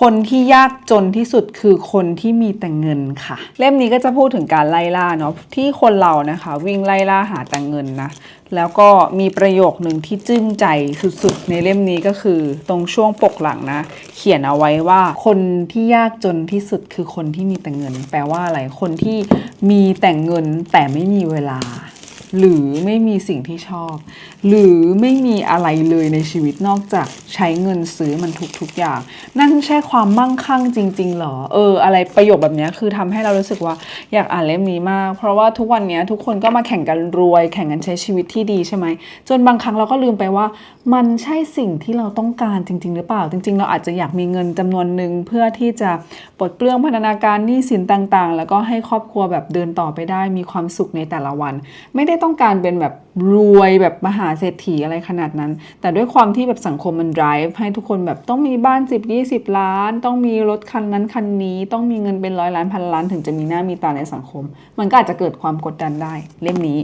คนที่ยากจนที่สุดคือคนที่มีแต่เงินค่ะ เล่มนี้ก็จะพูดถึงการไล่ล่าเนาะที่คนเรานะคะ วิ่งไล่ล่าหาแต่เงินนะแล้วก็มีประโยคหนึ่งที่จึ้งใจสุดๆ ในเล่มนี้ก็คือตรงช่วงปกหลังนะ เขียนเอาไว้ว่าคนที่ยากจนที่สุดคือคนที่มีแต่เงิน แปลว่าอะไรคนที่มีแต่เงินแต่ไม่มีเวลา หรือไม่มีสิ่งที่ชอบ หรือไม่มีอะไรเลยในชีวิตนอกจากใช้เงินซื้อมันทุกๆอย่าง นั่นใช่ความมั่งคั่งจริง ๆ หรอ เออ อะไรประโยคแบบนี้คือทำให้เรารู้สึกว่าอยากอ่านเล่มนี้มาก เพราะว่าทุกวันนี้ทุกคนก็มาแข่งกันรวย แข่งกันใช้ชีวิตที่ดีใช่ไหม จนบางครั้งเราก็ลืมไปว่า มันใช่สิ่งที่เราต้องการจริง ๆ หรือเปล่า จริง ๆ เราอาจจะอยากมีเงินจำนวนหนึ่งเพื่อที่จะปลดเปลื้องพันธนาการหนี้สินต่างๆ แล้วก็ให้ครอบครัวแบบเดินต่อไปได้มีความสุขในแต่ละวัน ไม่ได้ได้ต้องการเป็นแบบรวยแบบมหาเศรษฐีอะไรขนาดนั้น แต่ด้วยความที่แบบสังคมมัน drive ให้ทุกคนแบบต้องมีบ้าน 10 20 ล้าน ต้องมีรถคันนั้นคันนี้ ต้องมีเงินเป็นร้อยล้านพันล้านถึงจะมีหน้ามีตาในสังคม มันก็อาจจะเกิดความกดดันได้เล่มนี้